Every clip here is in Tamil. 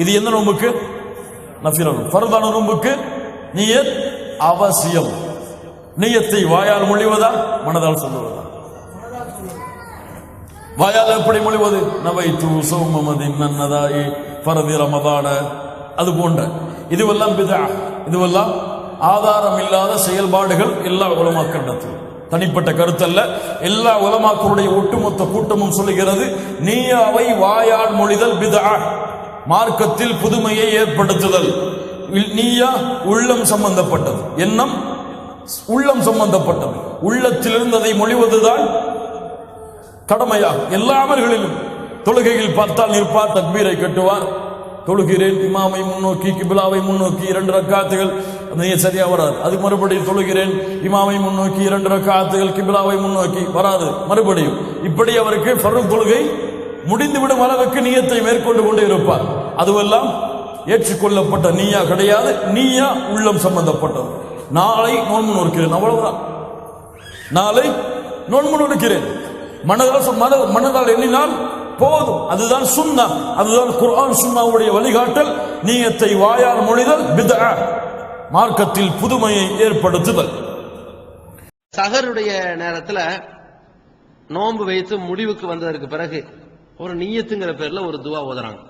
இது எந்த நோம்புக்கு நஃபில் ஃபர்தான நோம்புக்கு நீயத் அவசியம். நீயத்தை வாயால் மொழிவதா மனதால் சொல்லுவதா? வாயால் எப்படி மொழிவது நவை தூ சோமமதி நன்னதாயி பரதி ரமதான. அது போன்ற. இதுவெல்லாம் பிதா. இதுவெல்லாம் ஆதாரம் இல்லாத செயல்பாடுகள் எல்லா உலமாக்கிடத்தில் தனிப்பட்ட கருத்தல்ல. எல்லா உலமாக்களுடைய ஒட்டுமொத்த கூட்டமும் சொல்லுகிறது நீயாவை வாயால் மொழிதல் பிதா. மார்க்கத்தில் புதுமையை ஏற்படுத்துதல். நீயா உள்ளம் சம்பந்தப்பட்டது. எண்ணம் உள்ளம் சம்பந்தப்பட்டது. உள்ளத்தில் இருந்ததை மொழிவதுதான் கடமையாகும். எல்லா அமல்களிலும் தொழுகையில் பார்த்தால் நிற்பார் தக்பீரை கட்டுவார். தொழுகிறேன் இமாமை முன்னோக்கி கிபிலாவை முன்னோக்கி இரண்டு ரக்காத்துகள். அந்த சரியா வராது. அது மறுபடியும் தொழுகிறேன் இமாமை முன்னோக்கி இரண்டு ரக்காத்துகள் கிபிலாவை முன்னோக்கி. வராது மறுபடியும். இப்படி அவருக்கு பருள் தொழுகை முடிந்துவிடும் அளவுக்கு நீயத்தை மேற்கொண்டு கொண்டு இருப்பார். அதுவெல்லாம் ஏற்றுக்கொள்ளப்பட்ட நீயா கிடையாது நீயா உள்ளம் சம்பந்தப்பட்டது. நாளை நோன்பு நோக்கிறேன் அவ்வளவுதான். நாளை நோன்பு நோக்கிறேன் மனதால் சொ- மன மனதால் எண்ணினால் போதும். அதுதான் சுண்ணா அதுதான் குர்ஆன் சுண்ணாவுடைய வழிகாட்டல். நீயத்தை வாயால் மொழிதல் பிதா மார்க்கத்தில் புதுமையை ஏற்படுத்துதல். சகருடைய நேரத்துல நோன்பு வைத்து முடிவுக்கு வந்ததற்கு பிறகு ஒரு நீயத்துங்கிற பேர்ல ஒரு துவா ஓதுறாங்க.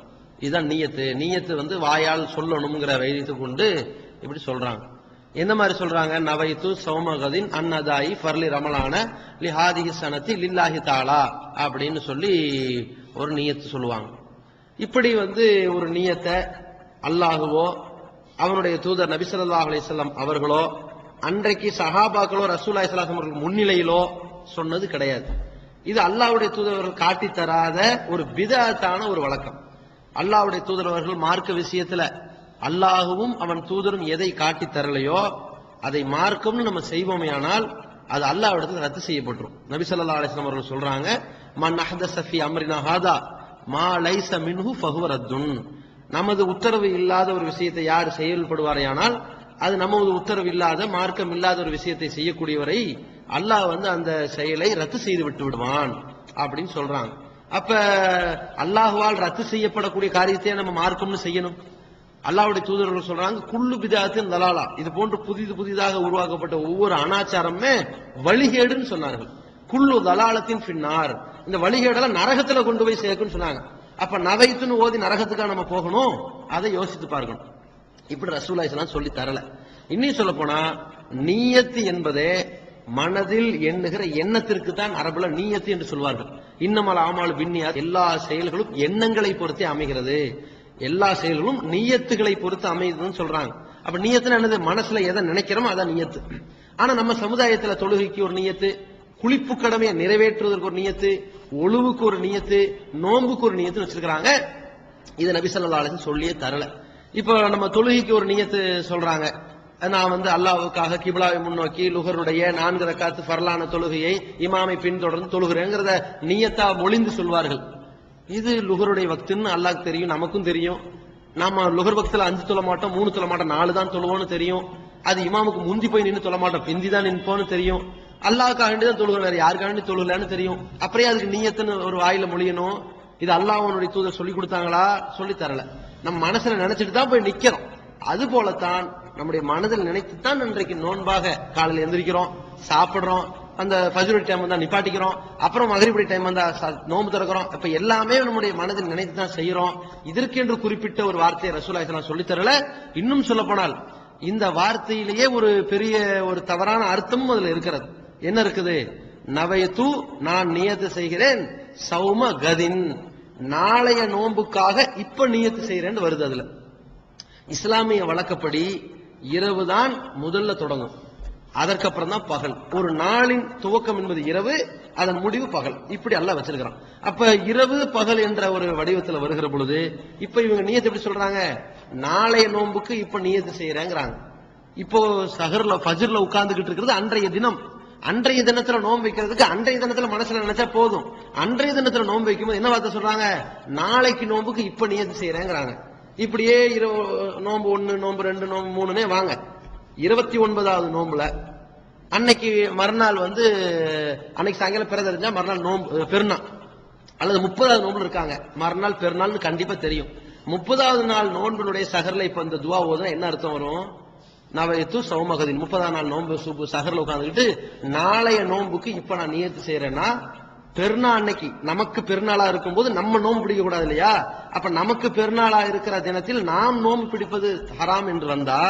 இதுதான் நீயத்து. நீயத்து வந்து வாயால் சொல்லணுங்கிற வைத்து கொண்டு இப்படி சொல்றாங்க. என்ன மாதிரி சொல்றாங்க? நவைத்து சௌமகதின் அன்னதாயி ஃபர்லி ரமலான லிஹாதிஹி சனத்தி லில்லாஹி தாலா அப்படின்னு சொல்லி ஒரு நீயத்து சொல்லுவாங்க. இப்படி வந்து ஒரு நீயத்தை அல்லாஹுவோ அவனுடைய தூதர் நபிசல்லா அலிசல்லாம் அவர்களோ அன்றைக்கு சஹாபாக்களோ ரசூலா ஸல்லல்லாஹு அவர்கள் முன்னிலையிலோ சொன்னது கிடையாது. இது அல்லாவுடைய தூதரவர்கள் காட்டி தராத ஒரு விதத்தான ஒரு வழக்கம். அல்லாவுடைய தூதரவர்கள் மார்க்க விஷயத்துல அல்லாஹுவும் அவன் தூதரும் எதை காட்டி தரலையோ அதை மார்க்கம்னு நம்ம செய்வோமேயானால் அது அல்லாஹ்விடத்தில் ரத்து செய்யப்பட்டுரும். நபி ஸல்லல்லாஹு அவர்கள் சொல்றாங்க மன் அஹத சஃபி அம்ரினா ஹாதா மா லைஸ மின்ஹு ஃபஹுவ ரத்துன். நமது உத்தரவு இல்லாத ஒரு விஷயத்தை யார் செயல்படுவாரையானால் அது நமது உத்தரவு இல்லாத மார்க்கம் இல்லாத ஒரு விஷயத்தை செய்யக்கூடியவரை அல்லாஹ் வந்து அந்த செயலை ரத்து செய்து விட்டு விடுவான் அப்படின்னு சொல்றாங்க. அப்ப அல்லாஹுவால் ரத்து செய்யப்படக்கூடிய காரியத்தை நம்ம மார்க்கம்னு செய்யணும். அல்லாஹ்வுடைய தூதர்கள் சொல்றாங்க குள்ளு பிதாத்தின் தலாலா. இது போன்று புதிது புதிதாக உருவாக்கப்பட்ட ஒவ்வொரு அனாச்சாரமே வழிகேடுன்னு சொன்னார்கள். குள்ளு தலாலத்தின் பின்னார் இந்த வழிகேடெல்லாம் நரகத்துல கொண்டு போய் சேர்க்குன்னு சொன்னாங்க. அப்ப நவைத்துன்னு ஓதி நரகத்துக்கா நம்ம போகணும்? அதை யோசித்து பார்க்கணும். இப்படி ரசூல்லா இஸ்லாம் சொல்லி தரல. இன்னும் சொல்ல போனா நீயத்து என்பதே மனதில் எண்ணுகிற எண்ணத்திற்கு தான் அரபுல நீயத்து என்று சொல்வார்கள். இன்னமல் ஆமால் பின்னியா எல்லா செயல்களும் எண்ணங்களை பொறுத்தே அமைகிறது. எல்லா செயல்களும் நீயத்துகளை பொறுத்து அமையுதுன்னு சொல்றாங்க. அப்ப நீயத்துன்னு என்னது? மனசுல எதை நினைக்கிறோமோ அதான் நீயத்து. ஆனா நம்ம சமுதாயத்துல தொழுகைக்கு ஒரு நீயத்து குளிப்பு கடமையை நிறைவேற்றுவதற்கு ஒரு நியத்து ஒழுவுக்கு ஒரு நீயத்து நோன்புக்கு ஒரு நீயத்துன்னு வச்சிருக்காங்க இதை நபி ஸல்லல்லாஹு சொல்லியே தரல. இப்போ நம்ம தொழுகைக்கு ஒரு நீயத்து சொல்றாங்க. நான் வந்து அல்லாவுக்காக கிபிலாவை முன்னோக்கி லுகருடைய நான்கு ரக்காத்து பரலான தொழுகையை இமாமை பின்தொடர்ந்து தொழுகிறேங்கிறத நியத்தா மொழிந்து சொல்வார்கள். இது லுகருடைய வக்துன்னு அல்லாஹ் தெரியும் நமக்கும் தெரியும். நாம லுகர் பக்தில் அஞ்சு தொழ மாட்டோம் மூணு தொழ மாட்டோம் நாலு தான் தொழுவோம்னு தெரியும். அது இமாமுக்கு முந்தி போய் நின்று தொழ மாட்டோம் பிந்தி தான் நிற்போம்னு தெரியும். அல்லாவுக்காக வேண்டி தான் தொழுகிறோம் வேற யாருக்காண்டி தொழுகலன்னு தெரியும். அப்புறம் அதுக்கு நீயத்துன்னு ஒரு வாயில மொழியணும். இது அல்லாஹனுடைய தூதர் சொல்லி கொடுத்தாங்களா? சொல்லி தரல. நம்ம மனசுல நினைச்சிட்டு தான் போய் நிக்கிறோம் அது போலத்தான் நம்முடைய மனதில் நினைத்துத்தான் இன்றைக்கு நோன்பாக காலையில் எந்திரிக்கிறோம் சாப்பிடுறோம் அந்த ஃபஜ்ருடைய டைம் வந்தா நிப்பாட்டிக்கிறோம் அப்புறம் மகரிபுடைய டைம் வந்தா ச- திறக்கிறோம். இப்ப எல்லாமே நம்முடைய மனதில் நினைத்து தான் செய்யறோம் இதற்கென்று குறிப்பிட்ட ஒரு வார்த்தையை ரசூலா இஸ்லாம் சொல்லித் தரல. இன்னும் சொல்ல போனால் இந்த வார்த்தையிலேயே ஒரு பெரிய ஒரு தவறான அர்த்தமும் அதுல இருக்கிறது. என்ன இருக்குது? நவையத்து நான் நியத்து செய்கிறேன். சௌம கதின். நாளைய நோன்புக்காக இப்ப நியத்து செய்கிறேன்னு வருது அதுல. இஸ்லாமிய வழக்கப்படி இரவு தான் முதல்ல தொடங்கும். அதற்கப்புறம் தான் பகல். ஒரு நாளின் துவக்கம் என்பது இரவு அதன் முடிவு பகல். இப்படி எல்லாம் வச்சிருக்கிறான். அப்ப இரவு பகல் என்ற ஒரு வடிவத்துல வருகிற பொழுது இப்ப இவங்க நீயத்தை எப்படி சொல்றாங்க? நாளைய நோன்புக்கு இப்ப நியத்து செய்யறேங்கிறாங்க. இப்போ சஹர்ல பஜர்ல உட்கார்ந்துகிட்டு இருக்கிறது அன்றைய தினம். அன்றைய தினத்துல நோன்பு வைக்கிறதுக்கு அன்றைய தினத்துல மனசுல நினைச்சா போதும். அன்றைய தினத்துல நோன்பு வைக்கும்போது என்ன வார்த்தை சொல்றாங்க? நாளைக்கு நோன்புக்கு இப்ப நியத்து செய்யறேங்கிறாங்க. இப்படியே இரவு நோன்பு ஒன்று நோம்பு ரெண்டு நோம்பு மூணுனே வாங்க. இருபத்தி ஒன்பதாவது நோம்புல அன்னைக்கு மறுநாள் வந்து அன்னைக்கு சாயங்காலம் பிற தெரிஞ்சா மறுநாள் நோம்பு பெருநாள். அல்லது முப்பதாவது நோம்பு இருக்காங்க. மறுநாள் பெருநாள்னு கண்டிப்பா தெரியும். முப்பதாவது நாள் நோன்பினுடைய சகரில் இப்ப இந்த துவா ஓதுனா என்ன அர்த்தம் வரும்? நவயத்து சௌமகதின். முப்பதாம் நாள் நோன்பு சூப்பு சகரில் உட்காந்துக்கிட்டு நாளைய நோன்புக்கு இப்ப நான் நியத்து செய்யறேன்னா பெருநாள் அன்னைக்கு நமக்கு பெருநாளா இருக்கும்போது நம்ம நோன்பு பிடிக்க கூடாது இல்லையா? அப்ப நமக்கு பெருநாளா இருக்கிற தினத்தில் நாம் நோன்பு பிடிப்பது ஹராம் என்று வந்தா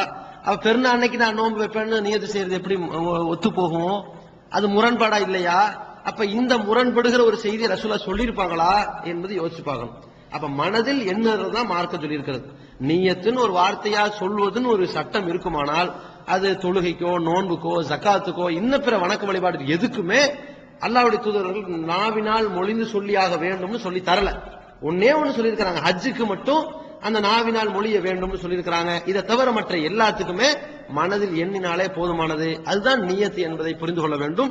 அப்ப பெருநாள் அன்னைக்கு நான் நோன்பு வைப்பேன்னு நியத்து செய்யறது எப்படி ஒத்து போகும்? அது முரண்பாடா இல்லையா? அப்ப இந்த முரண்படுகிற ஒரு செய்தி ரசூலா சொல்லியிருப்பாங்களா என்பது யோசிச்சு பார்க்கணும். அப்ப மனதில் என்னதான் மார்க்க சொல்லியிருக்கிறது. நீயத்துன்னு ஒரு வார்த்தையா சொல்வதுன்னு ஒரு சட்டம் இருக்குமானால் அது தொழுகைக்கோ நோன்புக்கோ ஜக்காத்துக்கோ இன்ன பிற வணக்க வழிபாடு எதுக்குமே அல்லாவுடைய தூதர்கள் நாவினால் மொழிந்து சொல்லியாக வேண்டும்னு சொல்லி தரல. ஒன்னே ஒண்ணு சொல்லியிருக்கிறாங்க. ஹஜ்ஜுக்கு மட்டும் அந்த நாவினால் மொழிய வேண்டும்னு சொல்லியிருக்கிறாங்க. இதை தவிர மற்ற எல்லாத்துக்குமே மனதில் எண்ணினாலே போதுமானது. அதுதான் நியத்து என்பதை புரிந்து கொள்ள வேண்டும்.